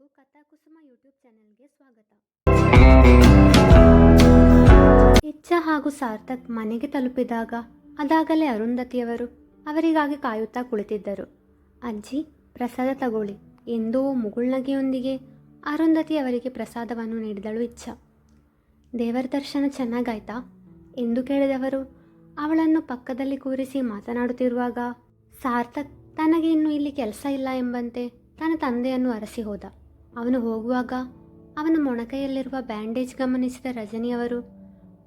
ಎಲ್ರಿಗೂ ಕಥಾಕುಸುಮ ಯೂಟ್ಯೂಬ್ ಚಾನೆಲ್ಗೆ ಸ್ವಾಗತ. ಇಚ್ಛ ಹಾಗೂ ಸಾರ್ಥಕ್ ಮನೆಗೆ ತಲುಪಿದಾಗ ಅದಾಗಲೇ ಅರುಂಧತಿಯವರು ಅವರಿಗಾಗಿ ಕಾಯುತ್ತಾ ಕುಳಿತಿದ್ದರು. ಅಜ್ಜಿ, ಪ್ರಸಾದ ತಗೊಳ್ಳಿ. ಎಂದೋ ಮುಗುಳ್ನಗೆಯೊಂದಿಗೆ ಅರುಂಧತಿ ಅವರಿಗೆ ಪ್ರಸಾದವನ್ನು ನೀಡಿದಳು ಇಚ್ಛ. ದೇವರ ದರ್ಶನ ಚೆನ್ನಾಗಾಯ್ತಾ? ಎಂದು ಕೇಳಿದವರು ಅವಳನ್ನು ಪಕ್ಕದಲ್ಲಿ ಕೂರಿಸಿ ಮಾತನಾಡುತ್ತಿರುವಾಗ, ಸಾರ್ಥಕ್ ತನಗೆ ಇನ್ನು ಇಲ್ಲಿ ಕೆಲಸ ಇಲ್ಲ ಎಂಬಂತೆ ತನ್ನ ತಂದೆಯನ್ನು ಅರಸಿ ಹೋದ. ಅವನು ಹೋಗುವಾಗ ಅವನ ಮೊಣಕೈಯಲ್ಲಿರುವ ಬ್ಯಾಂಡೇಜ್ ಗಮನಿಸಿದ ರಜನಿಯವರು,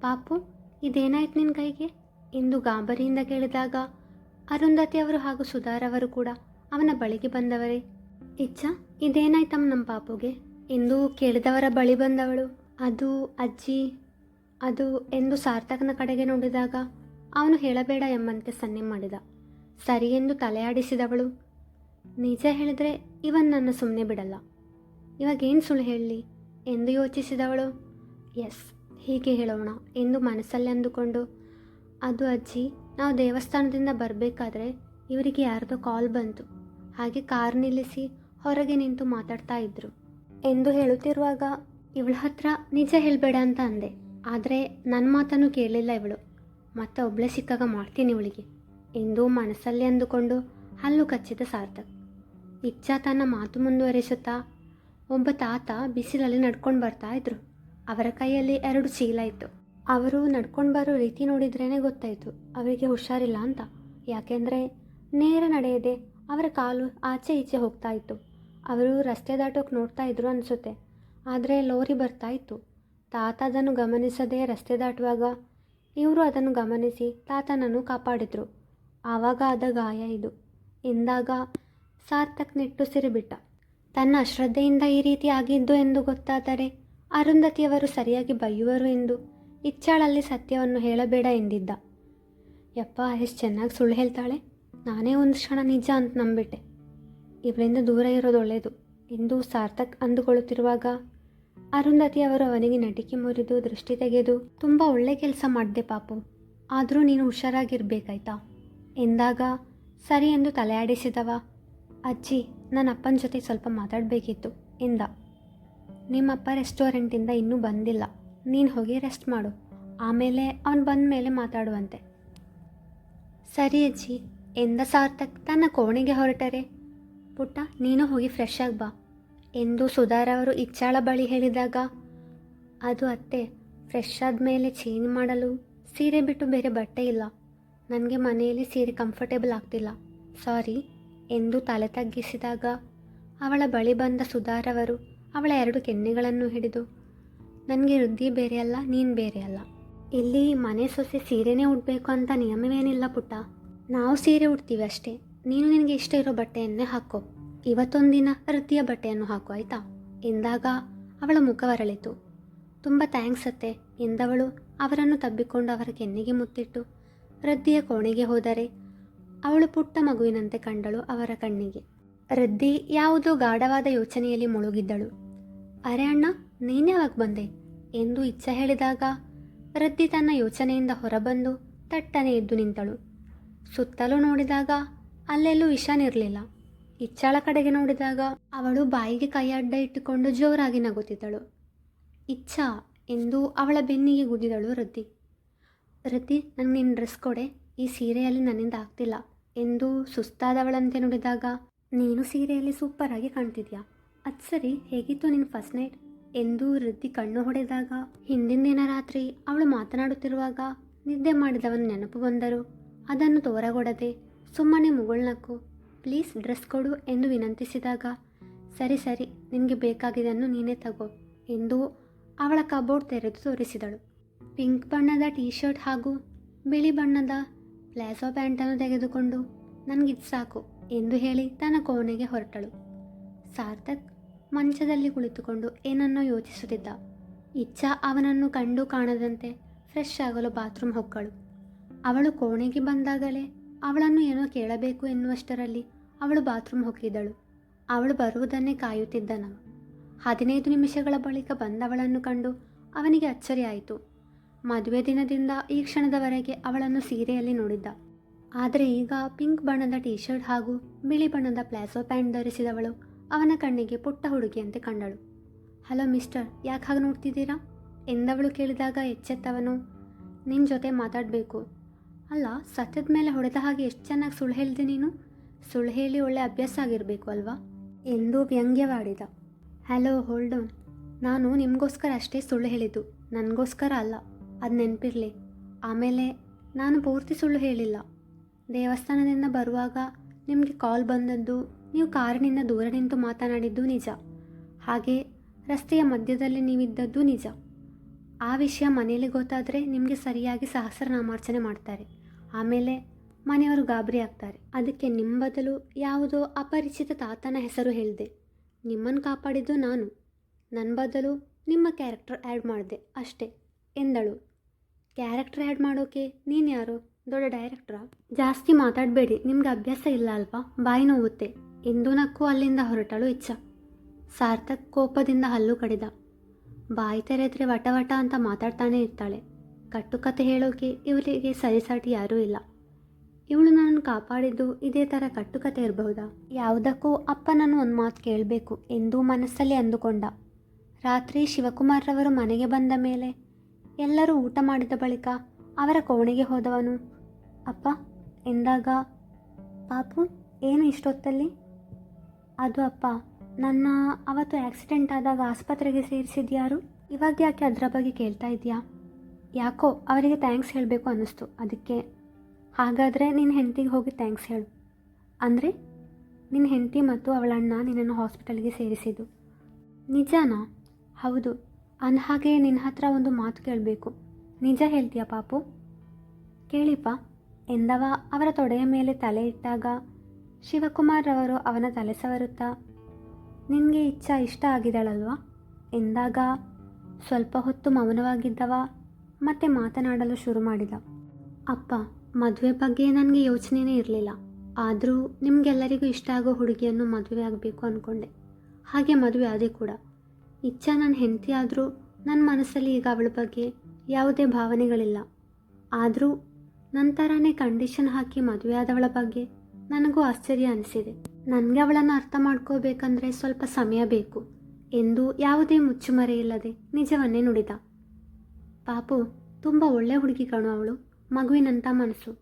ಪಾಪು, ಇದೇನಾಯ್ತು ನಿನ್ನ ಕೈಗೆ? ಎಂದು ಗಾಬರಿಯಿಂದ ಕೇಳಿದಾಗ ಅರುಂಧತಿ ಅವರು ಹಾಗೂ ಸುಧಾರವರು ಕೂಡ ಅವನ ಬಳಿಗೆ ಬಂದವರೇ. ಇಚ್ಚ ಇದೇನಾಯ್ತಮ್ಮ ನಮ್ಮ ಪಾಪುಗೆ? ಎಂದು ಕೇಳಿದವರ ಬಳಿ ಬಂದವಳು. ಅದು ಅಜ್ಜಿ, ಅದು ಎಂದು ಸಾರ್ಥಕನ ಕಡೆಗೆ ನೋಡಿದಾಗ ಅವನು ಹೇಳಬೇಡ ಎಂಬಂತೆ ಸನ್ನೆ ಮಾಡಿದ. ಸರಿ ಎಂದು ತಲೆಯಾಡಿಸಿದವಳು. ನಿಜ ಹೇಳಿದರೆ ಇವನ್ ನನ್ನ ಸುಮ್ಮನೆ ಬಿಡಲ್ಲ. ಇವಾಗೇನು ಸುಳ್ಳು ಹೇಳಲಿ ಎಂದು ಯೋಚಿಸಿದವಳು. ಎಸ್, ಹೀಗೆ ಹೇಳೋಣ ಎಂದು ಮನಸ್ಸಲ್ಲಿ ಅಂದುಕೊಂಡು. ಅದು ಅಜ್ಜಿ, ನಾವು ದೇವಸ್ಥಾನದಿಂದ ಬರಬೇಕಾದ್ರೆ ಇವರಿಗೆ ಯಾರ್ದೋ ಕಾಲ್ ಬಂತು. ಹಾಗೆ ಕಾರ್ ನಿಲ್ಲಿಸಿ ಹೊರಗೆ ನಿಂತು ಮಾತಾಡ್ತಾ ಇದ್ರು. ಎಂದು ಹೇಳುತ್ತಿರುವಾಗ ಇವಳ ಹತ್ರ ನಿಜ ಹೇಳಬೇಡ ಅಂತ ಅಂದೆ. ಆದರೆ ನನ್ನ ಮಾತನ್ನು ಕೇಳಲಿಲ್ಲ ಇವಳು. ಮತ್ತೆ ಒಬ್ಳೆ ಸಿಕ್ಕಾಗ ಮಾಡ್ತೀನಿ ಇವಳಿಗೆ ಎಂದು ಮನಸ್ಸಲ್ಲಿ ಅಂದುಕೊಂಡು ಹಲ್ಲು ಕಚ್ಚಿದ ಸಾರ್ಥಕ್. ಇಚ್ಛಾ ತನ್ನ ಮಾತು ಮುಂದುವರಿಸುತ್ತಾ ಒಬ್ಬ ತಾತ ಬಿಸಿಲಲ್ಲಿ ನಡ್ಕೊಂಡು ಬರ್ತಾ ಇದ್ರು. ಅವರ ಕೈಯಲ್ಲಿ ಎರಡು ಚೀಲ ಇತ್ತು. ಅವರು ನಡ್ಕೊಂಡು ಬರೋ ರೀತಿ ನೋಡಿದ್ರೇ ಗೊತ್ತಾಯಿತು. ಅವರಿಗೆ ಹುಷಾರಿಲ್ಲ ಅಂತ. ಯಾಕೆಂದರೆ ನೇರ ನಡೆಯದೆ ಅವರ ಕಾಲು ಆಚೆ ಈಚೆ ಹೋಗ್ತಾ ಇತ್ತು. ಅವರು ರಸ್ತೆ ದಾಟೋಕೆ ನೋಡ್ತಾ ಇದ್ರು ಅನಿಸುತ್ತೆ. ಆದರೆ ಲೋರಿ ಬರ್ತಾ ಇತ್ತು. ತಾತ ಅದನ್ನು ಗಮನಿಸದೆ ರಸ್ತೆ ದಾಟುವಾಗ ಇವರು ಅದನ್ನು ಗಮನಿಸಿ ತಾತನನ್ನು ಕಾಪಾಡಿದರು. ಆವಾಗ ಆದ ಗಾಯ ಇದು. ಎಂದಾಗ ಸಾರ್ಥಕ್ ನಿಟ್ಟುಸಿರು ಬಿಟ್ಟ. ತನ್ನ ಅಶ್ರದ್ಧೆಯಿಂದ ಈ ರೀತಿ ಆಗಿದ್ದು ಎಂದು ಗೊತ್ತಾದರೆ ಅರುಂಧತಿಯವರು ಸರಿಯಾಗಿ ಬೈಯುವರು ಎಂದು ಇಚ್ಛಾಳಲ್ಲಿ ಸತ್ಯವನ್ನು ಹೇಳಬೇಡ ಎಂದಿದ್ದ. ಯಪ್ಪ, ಎಷ್ಟು ಚೆನ್ನಾಗಿ ಸುಳ್ಳು ಹೇಳ್ತಾಳೆ. ನಾನೇ ಒಂದು ಕ್ಷಣ ನಿಜ ಅಂತ ನಂಬಿಟ್ಟೆ. ಇವರಿಂದ ದೂರ ಇರೋದು ಒಳ್ಳೆಯದು ಎಂದು ಸಾರ್ಥಕ್ ಅಂದುಕೊಳ್ಳುತ್ತಿರುವಾಗ ಅರುಂಧತಿಯವರು ಅವನಿಗೆ ನಟಿಕೆ ಮುರಿದು ದೃಷ್ಟಿ ತೆಗೆದು, ತುಂಬ ಒಳ್ಳೆ ಕೆಲಸ ಮಾಡಿದೆ ಪಾಪು. ಆದರೂ ನೀನು ಹುಷಾರಾಗಿರ್ಬೇಕಾಯ್ತಾ? ಎಂದಾಗ, ಸರಿ ಎಂದು ತಲೆಯಾಡಿಸಿದವ, ಅಜ್ಜಿ ನನ್ನ ಅಪ್ಪನ ಜೊತೆ ಸ್ವಲ್ಪ ಮಾತಾಡಬೇಕಿತ್ತು. ಎಂದ ನಿಮ್ಮಪ್ಪ ರೆಸ್ಟೋರೆಂಟಿಂದ ಇನ್ನೂ ಬಂದಿಲ್ಲ. ನೀನು ಹೋಗಿ ರೆಸ್ಟ್ ಮಾಡು. ಆಮೇಲೆ ಅವನು ಬಂದ ಮೇಲೆ ಮಾತಾಡುವಂತೆ. ಸರಿ ಅಜ್ಜಿ. ಎಂದ ಸಾರ್ಥಕ್ ತನ್ನ ಕೋಣೆಗೆ ಹೊರಟರೆ? ಪುಟ್ಟ, ನೀನು ಹೋಗಿ ಫ್ರೆಶ್ ಆಗಿ ಬಾ. ಎಂದು ಸುಧಾರವರು ಇಚ್ಚಾಳ ಬಳಿ ಹೇಳಿದಾಗ, ಅದು ಅತ್ತೆ ಫ್ರೆಶ್ ಆದಮೇಲೆ ಚೇಂಜ್ ಮಾಡಲು ಸೀರೆ ಬಿಟ್ಟು ಬೇರೆ ಬಟ್ಟೆ ಇಲ್ಲ. ನನಗೆ ಮನೆಯಲ್ಲಿ ಸೀರೆ ಕಂಫರ್ಟೇಬಲ್ ಆಗ್ತಿಲ್ಲ. ಸಾರಿ ಎಂದು ತಲೆ ತಗ್ಗಿಸಿದಾಗ ಅವಳ ಬಳಿ ಬಂದ ಸುಧಾರವರು ಅವಳ ಎರಡು ಕೆನ್ನೆಗಳನ್ನು ಹಿಡಿದು, ನನಗೆ ವೃದ್ಧಿ ಬೇರೆಯಲ್ಲ ನೀನು ಬೇರೆಯಲ್ಲ ಇಲ್ಲಿ ಮನೆ ಸೊಸೆ ಸೀರೆನೇ ಉಡಬೇಕು ಅಂತ ನಿಯಮವೇನಿಲ್ಲ ಪುಟ್ಟ. ನಾವು ಸೀರೆ ಉಡ್ತೀವಿ ಅಷ್ಟೇ. ನೀನು ನಿನಗೆ ಇಷ್ಟ ಇರೋ ಬಟ್ಟೆಯನ್ನೇ ಹಾಕೋ. ಇವತ್ತೊಂದಿನ ವೃದ್ಧಿಯ ಬಟ್ಟೆಯನ್ನು ಹಾಕು, ಆಯಿತಾ? ಎಂದಾಗ ಅವಳ ಮುಖ ಮುಖವರಳಿತು ತುಂಬ ಥ್ಯಾಂಕ್ಸ್ ಅತ್ತೆ, ಎಂದವಳು ಅವರನ್ನು ತಬ್ಬಿಕೊಂಡು ಅವರ ಕೆನ್ನೆಗೆ ಮುತ್ತಿಟ್ಟು, ವೃದ್ಧಿಯ ಕೋಣೆಗೆ ಹೋದರೆ ಅವಳು ಪುಟ್ಟ ಮಗುವಿನಂತೆ ಕಂಡಳು ಅವರ ಕಣ್ಣಿಗೆ. ರದ್ದಿ ಯಾವುದೋ ಗಾಢವಾದ ಯೋಚನೆಯಲ್ಲಿ ಮುಳುಗಿದ್ದಳು. ಅರೆ ಅಣ್ಣ ನೀನ್ಯಾವಾಗ ಬಂದೆ? ಎಂದು ಇಚ್ಛೆ ಹೇಳಿದಾಗ ರದ್ದಿ ತನ್ನ ಯೋಚನೆಯಿಂದ ಹೊರಬಂದು ತಟ್ಟನೆ ಎದ್ದು ನಿಂತಳು. ಸುತ್ತಲೂ ನೋಡಿದಾಗ ಅಲ್ಲೆಲ್ಲೂ ಇಶಾನಿರಲಿಲ್ಲ ಇಚ್ಛಾಳ ಕಡೆಗೆ ನೋಡಿದಾಗ ಅವಳು ಬಾಯಿಗೆ ಕೈಯಡ್ಡ ಇಟ್ಟುಕೊಂಡು ಜೋರಾಗಿ ನಗುತ್ತಿದ್ದಳು. ಇಚ್ಛಾ ಎಂದು ಅವಳ ಬೆನ್ನಿಗೆ ಗುದ್ದಿದಳು ರದ್ದಿ. ರದ್ದಿ ನನಗೆ ನಿನ್ನ ಡ್ರೆಸ್ ಕೊಡೆ. ಈ ಸೀರೆಯಲ್ಲಿ ನನ್ನಿಂದ ಆಗ್ತಿಲ್ಲ. ಎಂದು ಸುಸ್ತಾದವಳಂತೆ ನುಡಿದಾಗ, ನೀನು ಸೀರೆಯಲ್ಲಿ ಸೂಪರಾಗಿ ಕಾಣ್ತಿದ್ಯಾ? ಅದು ಸರಿ, ಹೇಗಿತ್ತು ನಿನ್ನ ಫಸ್ಟ್ ನೈಟ್? ಎಂದು ವೃದ್ಧಿ ಕಣ್ಣು ಹೊಡೆದಾಗ ಹಿಂದಿನ ದಿನ ರಾತ್ರಿ ಅವಳು ಮಾತನಾಡುತ್ತಿರುವಾಗ ನಿದ್ದೆ ಮಾಡಿದವನ ನೆನಪು ಬಂದರು ಅದನ್ನು ತೋರಗೊಡದೆ ಸುಮ್ಮನೆ ಮುಗುಳ್ನಕ್ಕು ಪ್ಲೀಸ್ ಡ್ರೆಸ್ ಕೊಡು ಎಂದು ವಿನಂತಿಸಿದಾಗ, ಸರಿ ಸರಿ, ನಿನಗೆ ಬೇಕಾಗಿದ್ದನ್ನು ನೀನೇ ತಗೋ ಎಂದು ಅವಳ ಕಬೋರ್ಡ್ ತೆರೆದು ತೋರಿಸಿದಳು. ಪಿಂಕ್ ಬಣ್ಣದ ಟೀ ಶರ್ಟ್ ಹಾಗೂ ಬಿಳಿ ಬಣ್ಣದ ಪ್ಲಾಜೋ ಪ್ಯಾಂಟನ್ನು ತೆಗೆದುಕೊಂಡು, ನನಗಿದು ಸಾಕು ಎಂದು ಹೇಳಿ ತನ್ನ ಕೋಣೆಗೆ ಹೊರಟಳು. ಸಾರ್ಥಕ್ ಮಂಚದಲ್ಲಿ ಕುಳಿತುಕೊಂಡು ಏನನ್ನೋ ಯೋಚಿಸುತ್ತಿದ್ದ. ಇಚ್ಛಾ ಅವನನ್ನು ಕಂಡು ಕಾಣದಂತೆ ಫ್ರೆಶ್ ಆಗಲು ಬಾತ್ರೂಮ್ ಹೊಕ್ಕಳು. ಅವಳು ಕೋಣೆಗೆ ಬಂದಾಗಲೇ ಅವಳನ್ನು ಏನೋ ಕೇಳಬೇಕು ಎನ್ನುವಷ್ಟರಲ್ಲಿ ಅವಳು ಬಾತ್ರೂಮ್ ಹೊಕ್ಕಿದಳು. ಅವಳು ಬರುವುದನ್ನೇ ಕಾಯುತ್ತಿದ್ದನ. ಹದಿನೈದು ನಿಮಿಷಗಳ ಬಳಿಕ ಬಂದವಳನ್ನು ಕಂಡು ಅವನಿಗೆ ಅಚ್ಚರಿಯಾಯಿತು. ಮದುವೆ ದಿನದಿಂದ ಈ ಕ್ಷಣದವರೆಗೆ ಅವಳನ್ನು ಸೀರೆಯಲ್ಲಿ ನೋಡಿದ್ದ. ಆದರೆ ಈಗ ಪಿಂಕ್ ಬಣ್ಣದ ಟೀ ಶರ್ಟ್ ಹಾಗೂ ಬಿಳಿ ಬಣ್ಣದ ಪ್ಲಾಸೋ ಪ್ಯಾಂಟ್ ಧರಿಸಿದವಳು ಅವನ ಕಣ್ಣಿಗೆ ಪುಟ್ಟ ಹುಡುಗಿಯಂತೆ ಕಂಡಳು. ಹಲೋ ಮಿಸ್ಟರ್, ಯಾಕೆ ಹಾಗೆ ನೋಡ್ತಿದ್ದೀರಾ? ಎಂದವಳು ಕೇಳಿದಾಗ ಎಚ್ಚೆತ್ತವನು ನಿನ್ನ ಜೊತೆ ಮಾತಾಡಬೇಕು. ಅಲ್ಲ, ಸತ್ಯದ ಮೇಲೆ ಹೊಡೆದ ಹಾಗೆ ಎಷ್ಟು ಚೆನ್ನಾಗಿ ಸುಳ್ಳು ಹೇಳಿದೆ ನೀನು? ಸುಳ್ಳು ಹೇಳಿ ಒಳ್ಳೆ ಅಭ್ಯಾಸ ಆಗಿರಬೇಕು ಅಲ್ವಾ? ಎಂದು ವ್ಯಂಗ್ಯವಾಡಿದ. ಹಲೋ ಹೋಲ್ಡೋನ್ ನಾನು ನಿಮಗೋಸ್ಕರ ಅಷ್ಟೇ ಸುಳ್ಳು ಹೇಳಿದ್ದು. ನನಗೋಸ್ಕರ ಅಲ್ಲ. ಅದು ನೆನಪಿರಲಿ. ಆಮೇಲೆ ನಾನು ಪೂರ್ತಿ ಸುಳ್ಳು ಹೇಳಿಲ್ಲ. ದೇವಸ್ಥಾನದಿಂದ ಬರುವಾಗ ನಿಮಗೆ ಕಾಲ್ ಬಂದದ್ದು ನೀವು ಕಾರಿನಿಂದ ದೂರ ನಿಂತು ಮಾತನಾಡಿದ್ದು ನಿಜ. ಹಾಗೆ ರಸ್ತೆಯ ಮಧ್ಯದಲ್ಲಿ ನೀವಿದ್ದದ್ದು ನಿಜ. ಆ ವಿಷಯ ಮನೆಯಲ್ಲಿ ಗೊತ್ತಾದರೆ ನಿಮಗೆ ಸರಿಯಾಗಿ ಸಹಸ್ರನಾಮಾರ್ಚನೆ ಮಾಡ್ತಾರೆ. ಆಮೇಲೆ ಮನೆಯವರು ಗಾಬರಿ ಆಗ್ತಾರೆ. ಅದಕ್ಕೆ ನಿಮ್ಮ ಬದಲು ಯಾವುದೋ ಅಪರಿಚಿತ ತಾತನ ಹೆಸರು ಹೇಳಿದೆ. ನಿಮ್ಮನ್ನು ಕಾಪಾಡಿದ್ದು ನಾನು. ನನ್ನ ಬದಲು ನಿಮ್ಮ ಕ್ಯಾರೆಕ್ಟರ್ ಆ್ಯಡ್ ಮಾಡಿದೆ ಅಷ್ಟೇ ಎಂದಳು. ಕ್ಯಾರೆಕ್ಟರ್ ಆ್ಯಡ್ ಮಾಡೋಕೆ? ನೀನು ಯಾರು? ದೊಡ್ಡ ಡೈರೆಕ್ಟ್ರಾ ಜಾಸ್ತಿ ಮಾತಾಡಬೇಡಿ. ನಿಮ್ಗೆ ಅಭ್ಯಾಸ ಇಲ್ಲ ಅಲ್ವಾ? ಬಾಯಿ ನೋವುತ್ತೆ. ಎಂದು ನಕ್ಕು ಅಲ್ಲಿಂದ ಹೊರಟಳು ಇಚ್ಛ. ಸಾರ್ಥಕ್ ಕೋಪದಿಂದ ಹಲ್ಲು ಕಡಿದ. ಬಾಯಿ ತೆರೆದ್ರೆ ವಟ ವಟ ಅಂತ ಮಾತಾಡ್ತಾನೆ ಇರ್ತಾಳೆ. ಕಟ್ಟುಕತೆ ಹೇಳೋಕೆ ಇವಳಿಗೆ ಸರಿಸಾಟಿ ಯಾರೂ ಇಲ್ಲ. ಇವಳು ನನ್ನನ್ನು ಕಾಪಾಡಿದ್ದು ಇದೇ ಥರ ಕಟ್ಟುಕತೆ ಇರಬಹುದಾ? ಯಾವುದಕ್ಕೂ ಅಪ್ಪನನ್ನು ಒಂದು ಮಾತು ಕೇಳಬೇಕು ಎಂದು ಮನಸ್ಸಲ್ಲಿ ಅಂದುಕೊಂಡ. ರಾತ್ರಿ ಶಿವಕುಮಾರ್ರವರು ಮನೆಗೆ ಬಂದ ಮೇಲೆ ಎಲ್ಲರೂ ಊಟ ಮಾಡಿದ ಬಳಿಕ ಅವರ ಕೋಣೆಗೆ ಹೋದವನು. ಅಪ್ಪ, ಎಂದಾಗ ಪಾಪು ಏನು ಇಷ್ಟೊತ್ತಲ್ಲಿ? ಅದು ಅಪ್ಪ, ನನ್ನ ಅವತ್ತು ಆಕ್ಸಿಡೆಂಟ್ ಆದಾಗ ಆಸ್ಪತ್ರೆಗೆ ಸೇರಿಸಿದ್ಯಾರು? ಇವಾಗ ಯಾಕೆ ಅದರ ಬಗ್ಗೆ ಕೇಳ್ತಾ ಇದೆಯಾ? ಯಾಕೋ, ಅವರಿಗೆ ಥ್ಯಾಂಕ್ಸ್ ಹೇಳಬೇಕು ಅನ್ನಿಸ್ತು. ಅದಕ್ಕೆ ಹಾಗಾದರೆ ನಿನ್ನ ಹೆಂಡತಿಗೆ ಹೋಗಿ ಥ್ಯಾಂಕ್ಸ್ ಹೇಳು. ಅಂದರೆ ನಿನ್ನ ಹೆಂಡತಿ ಮತ್ತು ಅವಳ ಅಣ್ಣ ನಿನ್ನನ್ನು ಹಾಸ್ಪಿಟಲ್ಗೆ ಸೇರಿಸಿದ್ದು. ನಿಜಾನ? ಹೌದು. ಹಾಗೆ ನಿನ್ನ ಹತ್ರ ಒಂದು ಮಾತು ಕೇಳಬೇಕು. ನಿಜ ಹೇಳ್ತೀಯ ಪಾಪು? ಕೇಳಿಪ್ಪ. ಎಂದವ ಅವರ ತೊಡೆಯ ಮೇಲೆ ತಲೆ ಇಟ್ಟಾಗ ಶಿವಕುಮಾರ್ ಅವರು ಅವನ ತಲೆ ಸವರುತ್ತಾ, ನಿನಗೆ ಇಚ್ಛಾ ಇಷ್ಟ ಆಗಿದಳಲ್ವಾ? ಎಂದಾಗ ಸ್ವಲ್ಪ ಹೊತ್ತು ಮೌನವಾಗಿದ್ದವ ಮತ್ತೆ ಮಾತನಾಡಲು ಶುರು ಮಾಡಿದ. ಅಪ್ಪ, ಮದುವೆ ಬಗ್ಗೆ ನನಗೆ ಯೋಚನೆನೇ ಇರಲಿಲ್ಲ. ಆದರೂ ನಿಮಗೆಲ್ಲರಿಗೂ ಇಷ್ಟ ಆಗೋ ಹುಡುಗಿಯನ್ನು ಮದುವೆ ಆಗಬೇಕು ಅಂದ್ಕೊಂಡೆ ಹಾಗೆ ಮದುವೆ ಅದೇ ಕೂಡ. ಇಚ್ಛಾ ನನ್ನ ಹೆಂಡತಿ ಆದರೂ ನನ್ನ ಮನಸ್ಸಲ್ಲಿ ಈಗ ಅವಳ ಬಗ್ಗೆ ಯಾವುದೇ ಭಾವನೆಗಳಿಲ್ಲ. ಆದರೂ ನಂತರನೇ ಕಂಡೀಷನ್ ಹಾಕಿ ಮದುವೆ ಆದವಳ ಬಗ್ಗೆ ನನಗೂ ಆಶ್ಚರ್ಯ ಅನಿಸಿದೆ. ನನಗೆ ಅವಳನ್ನು ಅರ್ಥ ಮಾಡ್ಕೋಬೇಕಂದ್ರೆ ಸ್ವಲ್ಪ ಸಮಯ ಬೇಕು. ಎಂದು ಯಾವುದೇ ಮುಚ್ಚುಮರೆಯಿಲ್ಲದೆ ನಿಜವನ್ನೇ ನುಡಿದ. ಪಾಪು, ತುಂಬ ಒಳ್ಳೆ ಹುಡುಗಿ ಕಣು ಅವಳು. ಮಗುವಿನಂಥ ಮನಸ್ಸು.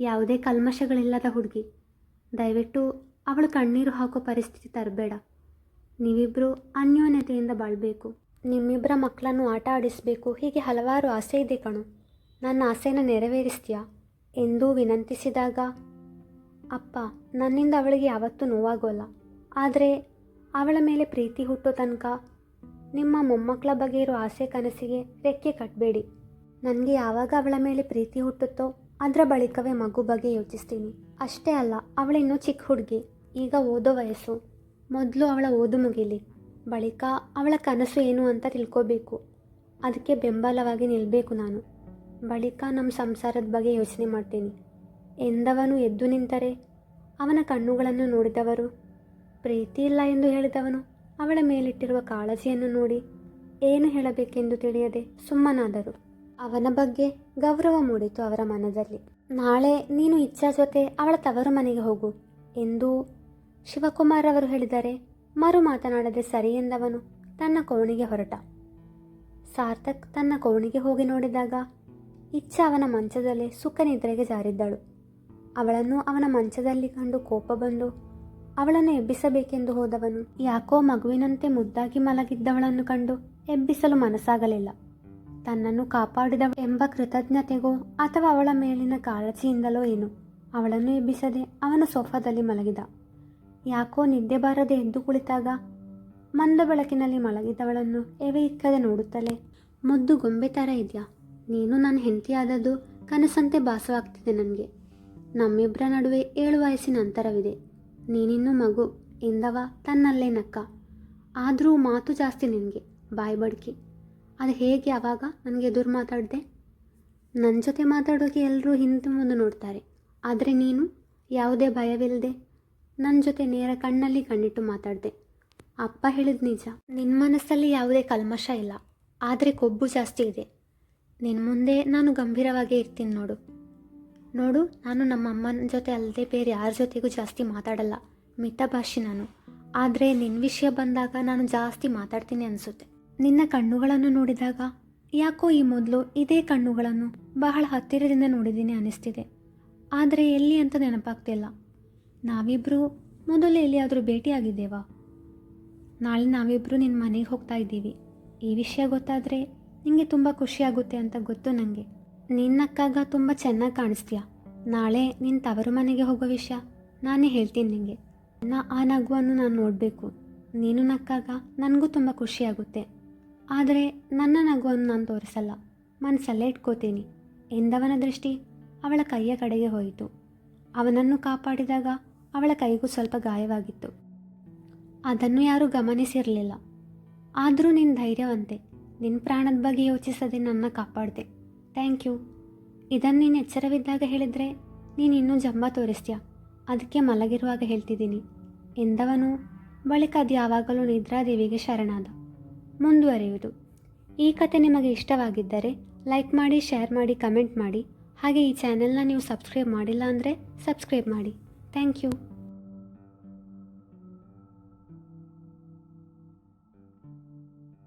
ಯಾವುದೇ ಕಲ್ಮಶಗಳಿಲ್ಲದ ಹುಡುಗಿ. ದಯವಿಟ್ಟು ಅವಳು ಕಣ್ಣೀರು ಹಾಕೋ ಪರಿಸ್ಥಿತಿ ತರಬೇಡ. ನೀವಿಬ್ಬರು ಅನ್ಯೋನ್ಯತೆಯಿಂದ ಬಾಳಬೇಕು. ನಿಮ್ಮಿಬ್ಬರ ಮಕ್ಕಳನ್ನು ಆಟ ಆಡಿಸಬೇಕು. ಹೀಗೆ ಹಲವಾರು ಆಸೆ ಇದೆ ಕಣು. ನನ್ನ ಆಸೆನ ನೆರವೇರಿಸ್ತೀಯಾ? ಎಂದು ವಿನಂತಿಸಿದಾಗ, ಅಪ್ಪ, ನನ್ನಿಂದ ಅವಳಿಗೆ ಯಾವತ್ತೂ ನೋವಾಗೋಲ್ಲ. ಆದರೆ, ಅವಳ ಮೇಲೆ ಪ್ರೀತಿ ಹುಟ್ಟೋ ತನಕ ನಿಮ್ಮ ಮೊಮ್ಮಕ್ಕಳ ಬಗ್ಗೆ ಇರೋ ಆಸೆ ಕನಸಿಗೆ ರೆಕ್ಕೆ ಕಟ್ಟಬೇಡಿ ನನಗೆ ಯಾವಾಗ ಅವಳ ಮೇಲೆ ಪ್ರೀತಿ ಹುಟ್ಟುತ್ತೋ, ಅದರ ಬಳಿಕವೇ ಮಗು ಬಗ್ಗೆ ಯೋಚಿಸ್ತೀನಿ. ಅಷ್ಟೇ ಅಲ್ಲ, ಅವಳಿನ್ನೂ ಚಿಕ್ಕ ಹುಡುಗಿ, ಈಗ ಓದೋ ವಯಸ್ಸು. ಮೊದಲು ಅವಳ ಓದು ಮುಗಿಲಿ, ಬಳಿಕ ಅವಳ ಕನಸು ಏನು ಅಂತ ತಿಳ್ಕೋಬೇಕು. ಅದಕ್ಕೆ ಬೆಂಬಲವಾಗಿ ನಿಲ್ಲಬೇಕು ನಾನು. ಬಳಿಕ ನಮ್ಮ ಸಂಸಾರದ ಬಗ್ಗೆ ಯೋಚನೆ ಮಾಡ್ತೀನಿ. ಎಂದವನು ಎದ್ದು ನಿಂತರೆ, ಅವನ ಕಣ್ಣುಗಳನ್ನು ನೋಡಿದವರು, ಪ್ರೀತಿ ಇಲ್ಲ ಎಂದು ಹೇಳಿದವನು, ಅವಳ ಮೇಲಿಟ್ಟಿರುವ ಕಾಳಜಿಯನ್ನು ನೋಡಿ ಏನು ಹೇಳಬೇಕೆಂದು ತಿಳಿಯದೆ ಸುಮ್ಮನಾದರು. ಅವನ ಬಗ್ಗೆ ಗೌರವ ಮೂಡಿತು ಅವರ ಮನದಲ್ಲಿ. ನಾಳೆ ನೀನು ಇಚ್ಛಾ ಜೊತೆ ಅವಳ ತವರು ಮನೆಗೆ ಹೋಗು ಎಂದು ಶಿವಕುಮಾರ್ ಅವರು ಹೇಳಿದರೆ, ಮರು ಮಾತನಾಡದೆ ಸರಿ ಎಂದವನು ತನ್ನ ಕೋಣೆಗೆ ಹೊರಟ. ಸಾರ್ಥಕ್ ತನ್ನ ಕೋಣೆಗೆ ಹೋಗಿ ನೋಡಿದಾಗ ಇಚ್ಛ ಅವನ ಮಂಚದಲ್ಲಿ ಸುಖ ನಿದ್ರೆಗೆ ಜಾರಿದ್ದಳು. ಅವಳನ್ನು ಅವನ ಮಂಚದಲ್ಲಿ ಕಂಡು ಕೋಪ ಬಂದು ಅವಳನ್ನು ಎಬ್ಬಿಸಬೇಕೆಂದು ಹೋದವನು ಯಾಕೋ ಮಗುವಿನಂತೆ ಮುದ್ದಾಗಿ ಮಲಗಿದ್ದವಳನ್ನು ಕಂಡು ಎಬ್ಬಿಸಲು ಮನಸ್ಸಾಗಲಿಲ್ಲ. ತನ್ನನ್ನು ಕಾಪಾಡಿದವ ಎಂಬ ಕೃತಜ್ಞತೆಗೋ ಅಥವಾ ಅವಳ ಮೇಲಿನ ಕಾಳಜಿಯಿಂದಲೋ ಏನು, ಅವಳನ್ನು ಎಬ್ಬಿಸದೆ ಅವನ ಸೋಫಾದಲ್ಲಿ ಮಲಗಿದ. ಯಾಕೋ ನಿದ್ದೆ ಬಾರದೆ ಎದ್ದು ಕುಳಿತಾಗ ಮಂದ ಬೆಳಕಿನಲ್ಲಿ ಮಲಗಿದವಳನ್ನು ಎವೆ ಇಕ್ಕದೆ ನೋಡುತ್ತಲೇ, ಮುದ್ದು ಗೊಂಬೆ ಥರ ಇದೆಯಾ? ನೀನು ನನ್ನ ಹೆಂಡತಿಯಾದದ್ದು ಕನಸಂತೆ ಭಾಸವಾಗ್ತಿದೆ ನನಗೆ. ನಮ್ಮಿಬ್ಬರ ನಡುವೆ ಏಳು ವಯಸ್ಸಿನ ಅಂತರವಿದೆ. ನೀನಿನ್ನೂ ಮಗು ಎಂದವ ತನ್ನಲ್ಲೇ ನಕ್ಕ. ಆದರೂ ಮಾತು ಜಾಸ್ತಿ ನಿನಗೆ, ಬಾಯಿ ಬಡ್ಕಿ. ಅದು ಹೇಗೆ ಆವಾಗ ನನಗೆ ಎದುರು ಮಾತಾಡಿದೆ? ನನ್ನ ಜೊತೆ ಮಾತಾಡೋಕೆ ಎಲ್ಲರೂ ಹಿಂದೆ ಮುಂದೆ ನೋಡ್ತಾರೆ. ಆದರೆ ನೀನು ಯಾವುದೇ ಭಯವಿಲ್ಲದೆ ನನ್ನ ಜೊತೆ ನೇರ ಕಣ್ಣಲ್ಲಿ ಕಣ್ಣಿಟ್ಟು ಮಾತಾಡಿದೆ. ಅಪ್ಪ ಹೇಳಿದ ನಿಜ. ನಿನ್ನ ಮನಸ್ಸಲ್ಲಿ ಯಾವುದೇ ಕಲ್ಮಶ ಇಲ್ಲ. ಆದರೆ ಕೊಬ್ಬು ಜಾಸ್ತಿ ಇದೆ. ನಿನ್ನ ಮುಂದೆ ನಾನು ಗಂಭೀರವಾಗೇ ಇರ್ತೀನಿ ನೋಡು. ನೋಡು, ನಾನು ನಮ್ಮ ಅಮ್ಮನ ಜೊತೆ ಅಲ್ಲದೆ ಬೇರೆ ಯಾರ ಜೊತೆಗೂ ಜಾಸ್ತಿ ಮಾತಾಡಲ್ಲ. ಮಿತಭಾಷಿ ನಾನು. ಆದರೆ ನಿನ್ನ ವಿಷಯ ಬಂದಾಗ ನಾನು ಜಾಸ್ತಿ ಮಾತಾಡ್ತೀನಿ ಅನಿಸುತ್ತೆ. ನಿನ್ನ ಕಣ್ಣುಗಳನ್ನು ನೋಡಿದಾಗ ಯಾಕೋ ಈ ಮೊದಲು ಇದೇ ಕಣ್ಣುಗಳನ್ನು ಬಹಳ ಹತ್ತಿರದಿಂದ ನೋಡಿದ್ದೀನಿ ಅನಿಸ್ತಿದೆ. ಆದರೆ ಎಲ್ಲಿ ಅಂತ ನೆನಪಾಗ್ತಿಲ್ಲ. ನಾವಿಬ್ಬರು ಮೊದಲು ಎಲ್ಲಿಯಾದರೂ ಭೇಟಿಯಾಗಿದ್ದೇವಾ? ನಾಳೆ ನಾವಿಬ್ಬರು ನಿನ್ನ ಮನೆಗೆ ಹೋಗ್ತಾ ಇದ್ದೀವಿ. ಈ ವಿಷಯ ಗೊತ್ತಾದರೆ ನಿಮಗೆ ತುಂಬ ಖುಷಿಯಾಗುತ್ತೆ ಅಂತ ಗೊತ್ತು ನನಗೆ ನಿನ್ನಕ್ಕಾಗ ತುಂಬ ಚೆನ್ನಾಗಿ ಕಾಣಿಸ್ತೀಯ? ನಾಳೆ ನಿನ್ನ ತವರು ಮನೆಗೆ ಹೋಗೋ ವಿಷಯ ನಾನೇ ಹೇಳ್ತೀನಿ ನಿನಗೆ ನಾ ಆ ನಗುವನ್ನು ನಾನು ನೋಡಬೇಕು. ನೀನು ನಕ್ಕಾಗ ನನಗೂ ತುಂಬ ಖುಷಿಯಾಗುತ್ತೆ. ಆದರೆ ನನ್ನ ನಗುವನ್ನು ನಾನು ತೋರಿಸಲ್ಲ. ಮನಸ್ಸಲ್ಲೇ ಇಟ್ಕೋತೀನಿ. ಎಂದವನ ದೃಷ್ಟಿ ಅವಳ ಕೈಯ ಕಡೆಗೆ ಹೋಯಿತು. ಅವನನ್ನು ಕಾಪಾಡಿದಾಗ ಅವಳ ಕೈಗೂ ಸ್ವಲ್ಪ ಗಾಯವಾಗಿತ್ತು. ಅದನ್ನು ಯಾರೂ ಗಮನಿಸಿರಲಿಲ್ಲ. ಆದರೂ ನಿನ್ನ ಧೈರ್ಯವಂತೆ ನಿನ್ನ ಪ್ರಾಣದ ಬಗ್ಗೆ ಯೋಚಿಸದೆ ನನ್ನ ಕಾಪಾಡಿದೆ. Thank you. ಇದನ್ನು ನೀನು ಎಚ್ಚರವಿದ್ದಾಗ ಹೇಳಿದರೆ ನೀನು ಇನ್ನೂ ಜಂಬ ತೋರಿಸ್ತೀಯ? ಅದಕ್ಕೆ ಮಲಗಿರುವಾಗ ಹೇಳ್ತಿದ್ದೀನಿ. ಎಂದವನು, ಬಳಿಕ ಅದು ಯಾವಾಗಲೂ ನಿದ್ರಾದೇವಿಗೆ ಶರಣಾದ. ಮುಂದುವರಿಯುವುದು. ಈ ಕತೆ ನಿಮಗೆ ಇಷ್ಟವಾಗಿದ್ದರೆ ಲೈಕ್ ಮಾಡಿ, ಶೇರ್ ಮಾಡಿ, ಕಮೆಂಟ್ ಮಾಡಿ. ಹಾಗೆ ಈ ಚಾನೆಲ್ನ ನೀವು ಸಬ್ಸ್ಕ್ರೈಬ್ ಮಾಡಿಲ್ಲ ಅಂದರೆ ಸಬ್ಸ್ಕ್ರೈಬ್ ಮಾಡಿ. Thank you